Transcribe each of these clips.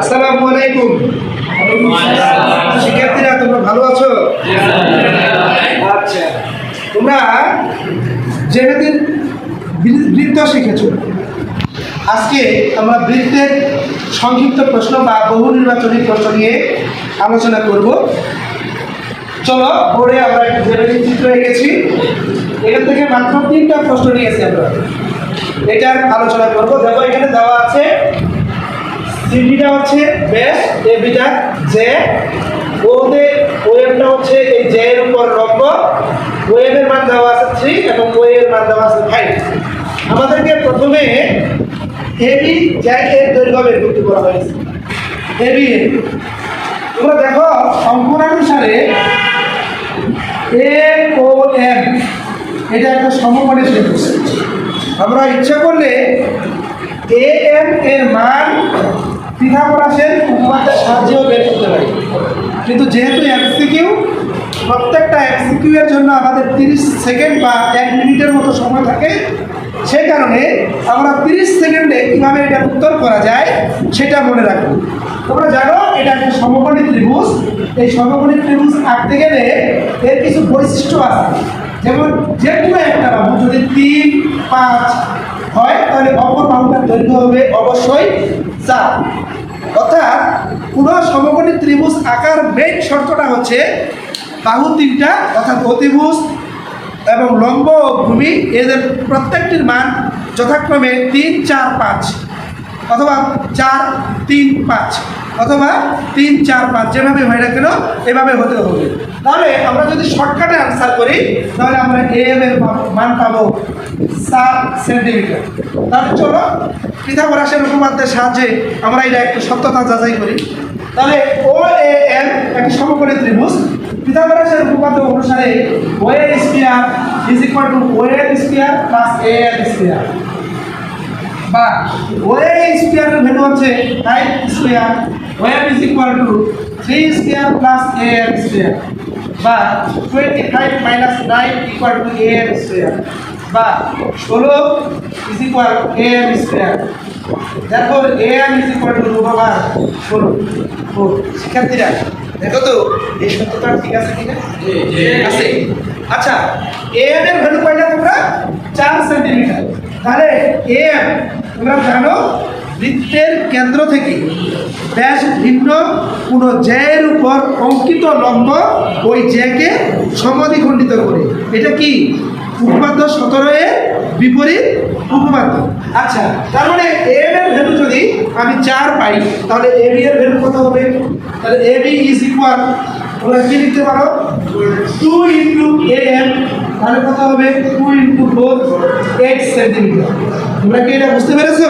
আসসালামু আলাইকুম। শিক্ষার্থীরা, তোমরা ভালো আছো? আচ্ছা। তোমরা যেদিন বৃত্ত শিখেছ, আজকে আমরা বৃত্তের সংক্ষিপ্ত প্রশ্ন বা বহু নির্বাচনী প্রশ্ন নিয়ে আলোচনা করব। চলো বোর্ডে আমরা একটা জেনেটিক চিত্র এঁকেছি। এখান থেকে মাত্র তিনটা প্রশ্ন নিয়েছি আমরা। এটার আলোচনা করব। দেখো, এখানে দেওয়া আছে সিডিটা হচ্ছে বেস এবিটা জে। ওতে ওয়েবটা হচ্ছে এই জে এর উপর লম্ব ওয়েবের মান দেওয়া আছে থ্রি এবং ওয়ের মান দেওয়া আছে ফাইভ। আমাদেরকে প্রথমে এবি জ্যাক এর দৈর্ঘ্য বের করতে বলা হয়েছে। এর তোমরা দেখো অঙ্কনানুসারে এ ও এম, এটা একটা সমকোণী ত্রিভুজ আমরা ইচ্ছা করলে এ এম এর মান পিথাগোরাসের উপপাদ্যের সাহায্যেও বের করতে পারি। কিন্তু যেহেতু এমসিকিউ প্রত্যেকটা এমসিকিউ এর জন্য আমাদের তিরিশ সেকেন্ড বা এক মিনিটের মতো সময় থাকে, সেই কারণে আমরা তিরিশ সেকেন্ডে কীভাবে এটা উত্তর করা যায় সেটা মনে রাখব তোমরা জানো, এটা একটা সমকোণী ত্রিভুজ। এই সমকোণী ত্রিভুজ আঁকতে গেলে এর কিছু বৈশিষ্ট্য আছে। যেমন যে কোনো একটা বাহু যদি তিন, পাঁচ হয়, তাহলে অপর বাহুটার দৈর্ঘ্য হবে অবশ্যই চার। অর্থাৎ পুরো সমকোণী ত্রিভুজ আকার মেইন শর্তটা হচ্ছে বাহু তিনটা, অর্থাৎ অতিভুজ এবং লম্ব ভূমি, এদের প্রত্যেকটির মান যথাক্রমে তিন, চার, পাঁচ, অথবা চার, তিন, পাঁচ। অথবা তিন, চার, পাঁচ, যেভাবে হয় না কেন, এভাবে হতে হবে। তাহলে আমরা যদি শর্টকাটে আনসার করি, তাহলে আমরা এ এম এর মান পাবো সাত সেন্টিমিটার তাহলে চলো, পিথাগোরাসের উপপাদ্যের সাহায্যে আমরা এটা একটু সত্যতা যাচাই করি। তাহলে ও এ এম একটি সমকোণী ত্রিভুজ। পিথাগোরাসের উপপাদ্য অনুসারে O A square is equal to O A square plus A M square বা ওয়ে স্কোয়ারের ভ্যালু হচ্ছে five square web is equal to three square plus A M square বা twenty five minus nine equal to A M square বা ষোলো is equal A M square দেখো A M is equal to root over ষোলো four শিক্ষার্থীরা দেখো তো এই সত্যটা ঠিক আছে কিনা? আছে? আচ্ছা এ এম এর ভ্যালু পাইলে তোমরা চার সেন্টিমিটার তাহলে এ এম, তোমরা জানো, বৃত্তের কেন্দ্র থেকে ব্যাস ভিন্ন, কোনো জ্যায়ের উপর অঙ্কিত লম্ব ওই জ্যাকে সমাধিখণ্ডিত করে। এটা কি? উপপাদ্য সতেরো এর বিপরীত উপপাদ্য। আচ্ছা তার মানে এম এর ভ্যালু যদি আমি চার পাই, তাহলে এ বি এর ভ্যালু কত হবে? তাহলে এ বি ইজ ইকুয়াল তোমরা কি লিখতে পারো? টু ইন্টু এ এম তাহলে কত হবে? টু ইন্টু ফোর তোমরা কি এটা বুঝতে পেরেছ?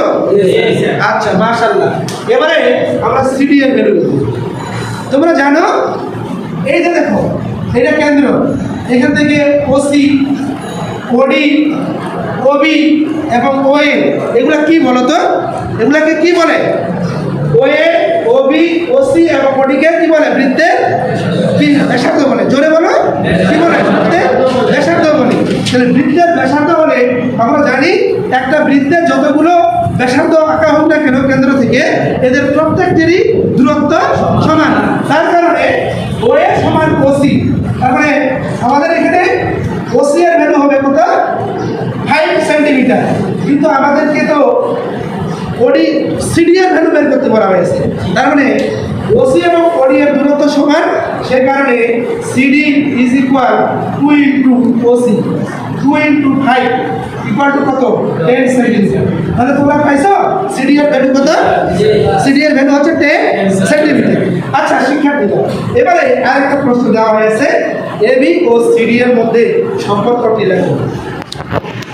আচ্ছা মাশাল্লাহ এবারে আমরা সিডি এর ভ্যালু তোমরা জানো এই যে দেখো এটা কেন্দ্র। এখান থেকে ওসি ওডি ওবি এবং ওএ এগুলা কি বলো তো এগুলাকে কি বলে? ওএ ওবি ওসি এবং ওডিকে কি বলে? বৃত্তের ব্যাসার্ধ বলে। জোরে বলো। কি বলে? বৃত্তের ব্যাসার্ধ তাহলে বৃত্তের ব্যাসার্ধ হলে আমরা জানি একটা বৃত্তের যতগুলো ব্যাসার্ধ আঁকা হোক না কেন কেন্দ্র থেকে এদের প্রত্যেকটিরই দূরত্ব সমান। তার কারণে ওএ সমান ওসি তার মানে আমাদের এখানে ওসি এর ভ্যালু হবে কত? ফাইভ সেন্টিমিটার কিন্তু আমাদেরকে তো ওডি সিডি এর ভ্যালু বের করতে বলা হয়েছে। তার মানে ওসি এবং ওডি এর দূরত্ব সমান। সে কারণে CD is equal into OC two into five equal to কত? টেন সেন্টিমিটার তাহলে তোমরা পাইছো? সিডি এর ভ্যালু কত? সিডি এর ভ্যালু হচ্ছে টেন সেন্টিমিটার আচ্ছা শিক্ষার্থীরা এবারে আরেকটা প্রশ্ন দেওয়া হয়েছে। এবি ও সিডি এর মধ্যে সম্পর্কটি লেখো।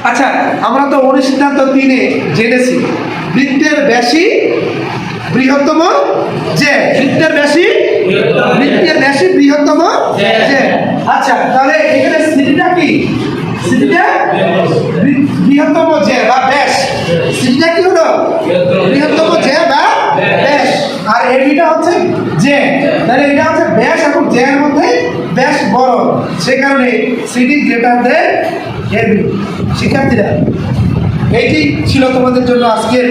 আচ্ছা আমরা তো অনুসিদ্ধান্ত তিনে জেনেছি। বৃত্তের বেশি বৃহত্তম যে। বৃত্তের বেশি বৃত্তের বেশি বৃহত্তম যে। আচ্ছা তাহলে এখানে কি? সিটিটা? বৃহত্তম যে বা ব্যাস সিটিটা কি হলো? বৃহত্তম যে বা ব্যাস আর এবিটা হচ্ছে যে। তাহলে এটা হচ্ছে ব্যাস এবং জে এর মধ্যে ব্যাস বড় সে কারণে সিটি গ্রেটার দেন এবি শিক্ষার্থীরা। এইটি ছিল তোমাদের জন্য আজকের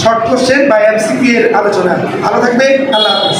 শর্ট কোশ্চেন বা এমসিকিউ এর আলোচনা। ভালো থাকবে আল্লাহ হাফেজ।